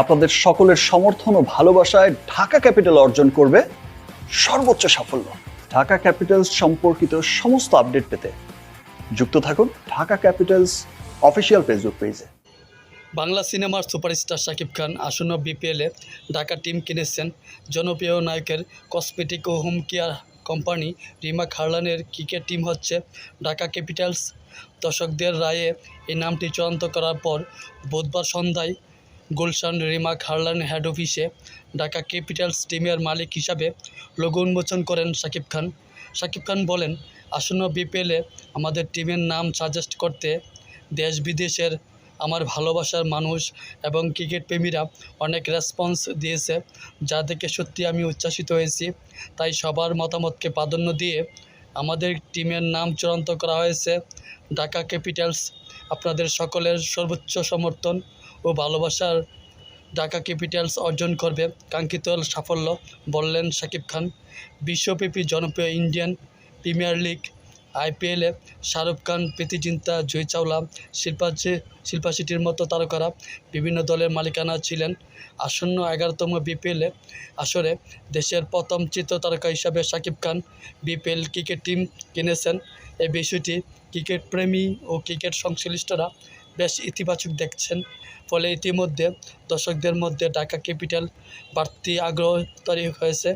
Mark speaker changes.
Speaker 1: আপনাদের সকলের সমর্থন ও ভালোবাসায় ঢাকা ক্যাপিটাল অর্জন করবে সর্বোচ্চ সাফল্য। ঢাকা ক্যাপিটালস সম্পর্কিত সমস্ত আপডেট পেতে যুক্ত থাকুন ঢাকা ক্যাপিটালস অফিসিয়াল ফেসবুক পেজে।
Speaker 2: বাংলা সিনেমার সুপারস্টার শাকিব খান, আসন্ন বিপিএলে ঢাকা টিম কিনেছেন জনপ্রিয় নায়কের কসমেটিক ও হোম কেয়ার কোম্পানি রিমা খারলানের ক্রিকেট টিম হচ্ছে ঢাকা ক্যাপিটালস। দর্শকদের রায়ে এই নামটি চূড়ান্ত করার পর বুধবার সন্ধ্যায় গুলশান রিমা খারলান হেড অফিসে ঢাকা ক্যাপিটালস টিমের মালিক হিসাবে লোগো উন্মোচন করেন শাকিব খান। শাকিব খান বলেন, আসন্ন বিপিএলে আমাদের টিমের নাম সাজেস্ট করতে দেশ বিদেশের আমার ভালোবাসার মানুষ এবং ক্রিকেট প্রেমীরা অনেক রেসপন্স দিয়েছে, যা দেখে সত্যি আমি উচ্ছ্বাসিত হয়েছি। তাই সবার মতামতকে প্রাধান্য দিয়ে আমাদের টিমের নাম চূড়ান্ত করা হয়েছে। ঢাকা ক্যাপিটালস আপনাদের সকলের সর্বোচ্চ সমর্থন। ও ভালোবাসার ঢাকা ক্যাপিটালস অর্জন করবে। কাঙ্ক্ষিত সাফল্য, বললেন শাকিব খান। বিশ্বব্যাপী জনপ্রিয় ইন্ডিয়ান প্রিমিয়ার লিগ আইপিএলে শাহরুখ খান প্রীতি চিন্তা জয় চাওলা শিল্পা শিল্পা শেট্টির মতো তারকারা বিভিন্ন দলের মালিকানা ছিলেন। আসন্ন এগারোতম বিপিএলে আসরে দেশের প্রথম চিত্র তারকা হিসাবে Shakib Khan BPL cricket team কিনেছেন। এই বিষয়টি ক্রিকেট প্রেমী ও ক্রিকেট সংশ্লিষ্টরা বেশ ইতিবাচক দেখছেন। ফলে ইতিমধ্যে দর্শকদের মধ্যে ঢাকা ক্যাপিটাল বাড়তি আগ্রহ তৈরি হয়েছে।